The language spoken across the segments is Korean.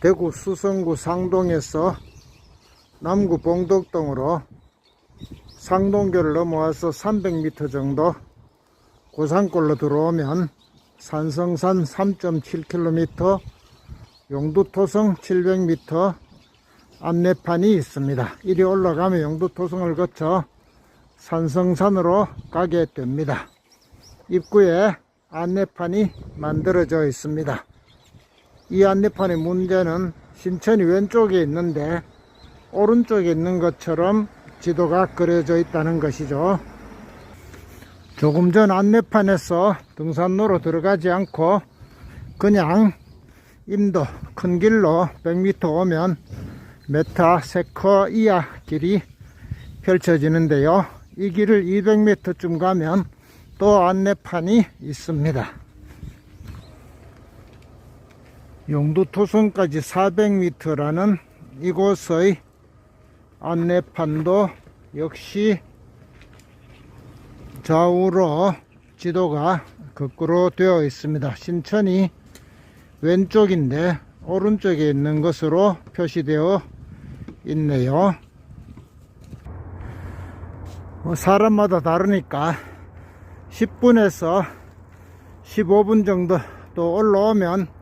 대구 수성구 상동에서 남구 봉덕동으로 상동교를 넘어와서 300m 정도 고산골로 들어오면 산성산 3.7km, 용두토성 700m 안내판이 있습니다. 이리 올라가면 용두토성을 거쳐 산성산으로 가게 됩니다. 입구에 안내판이 만들어져 있습니다. 이 안내판의 문제는 신천이 왼쪽에 있는데 오른쪽에 있는 것처럼 지도가 그려져 있다는 것이죠. 조금 전 안내판에서 등산로로 들어가지 않고 그냥 임도 큰 길로 100m 오면 메타 세커 이하 길이 펼쳐지는데요. 이 길을 200m쯤 가면 또 안내판이 있습니다. 용두 토성까지 400m라는 이곳의 안내판도 역시 좌우로 지도가 거꾸로 되어 있습니다. 신천이 왼쪽인데 오른쪽에 있는 것으로 표시되어 있네요. 뭐 사람마다 다르니까 10분에서 15분 정도 또 올라오면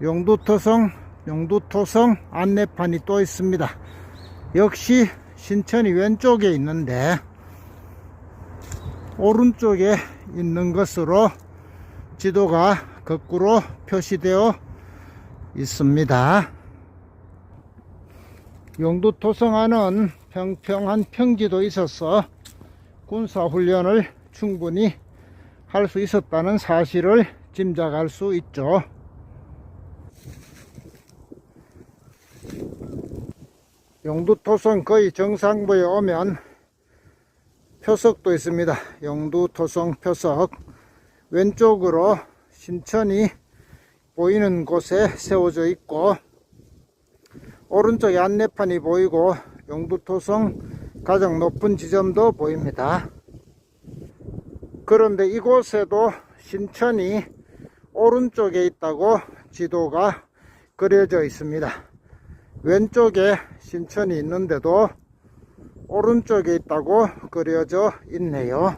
용두토성, 용두토성 안내판이 또 있습니다. 역시 신천이 왼쪽에 있는데 오른쪽에 있는 것으로 지도가 거꾸로 표시되어 있습니다. 용두토성 안은 평평한 평지도 있어서 군사훈련을 충분히 할 수 있었다는 사실을 짐작할 수 있죠. 용두토성 거의 정상부에 오면 표석도 있습니다. 용두토성 표석 왼쪽으로 신천이 보이는 곳에 세워져 있고 오른쪽에 안내판이 보이고 용두토성 가장 높은 지점도 보입니다. 그런데 이곳에도 신천이 오른쪽에 있다고 지도가 그려져 있습니다. 왼쪽에 신천이 있는데도 오른쪽에 있다고 그려져 있네요.